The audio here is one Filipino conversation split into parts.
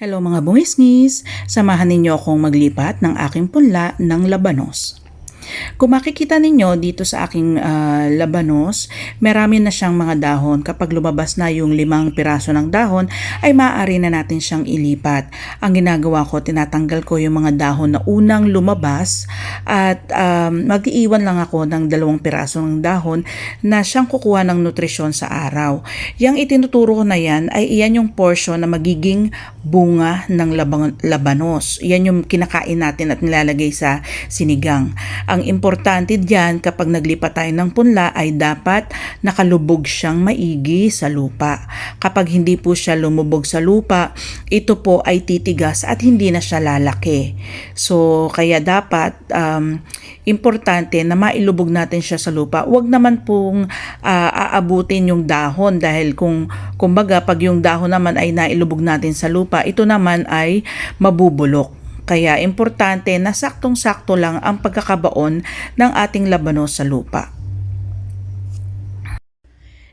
Hello mga bungisngis! Samahan ninyo akong maglipat ng aking punla ng labanos. Kung makikita ninyo dito sa aking ah, labanos, marami na siyang mga dahon. Kapag lumabas na yung limang piraso ng dahon, ay maaari na natin siyang ilipat. Ang ginagawa ko, tinatanggal ko yung mga dahon na unang lumabas at um, mag-iiwan lang ako ng dalawang piraso ng dahon na siyang kukuha ng nutrisyon sa araw. Yang itinuturo ko na yan ay iyan yung portion na magiging bunga ng labanos. Yan yung kinakain natin at nilalagay sa sinigang. Ang importante diyan kapag naglipat tayo ng punla ay dapat nakalubog siyang maigi sa lupa. Kapag hindi po siya lumubog sa lupa, ito po ay titigas at hindi na siya lalaki. So kaya dapat um, importante na mailubog natin siya sa lupa. Huwag naman pong ah, aabutin yung dahon dahil kung kumbaga pag yung dahon naman ay nailubog natin sa lupa, ito naman ay mabubulok. Kaya importante na saktong-sakto lang ang pagkakabaon ng ating labanos sa lupa.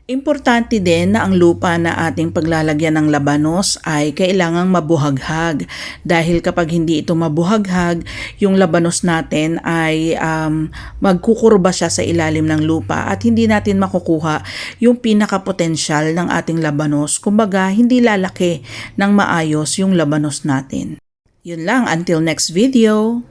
Importante din na ang lupa na ating paglalagyan ng labanos ay kailangang mabuhaghag dahil kapag hindi ito mabuhaghag, yung labanos natin ay um, magkukurba siya sa ilalim ng lupa at hindi natin makukuha yung pinakapotensyal ng ating labanos. Kumbaga, hindi lalaki ng maayos yung labanos natin. Yun lang, until next video.